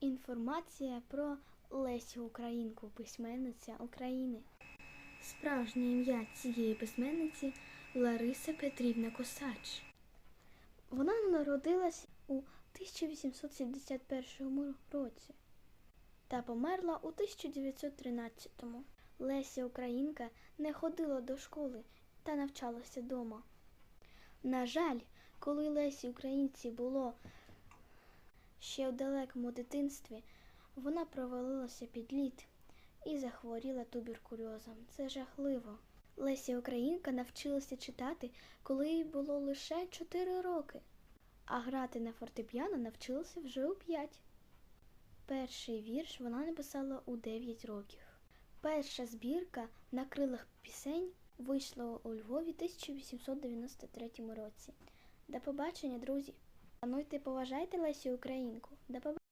Інформація про Лесю Українку, письменниця України. Справжнє ім'я цієї письменниці Лариса Петрівна Косач. Вона народилась у 1871 році та померла у 1913-му. Леся Українка не ходила до школи та навчалася вдома. На жаль, коли Лесі Українці було ще в далекому дитинстві, вона провалилася під лід і захворіла туберкульозом. Це жахливо. Леся Українка навчилася читати, коли їй було лише 4 роки, а грати на фортепіано навчилася вже у 5. Перший вірш вона написала у 9 років. Перша збірка на крилах пісень вийшла у Львові 1893 році. До побачення, друзі! Пануйте, поважайте Лесю Українку. До побачення!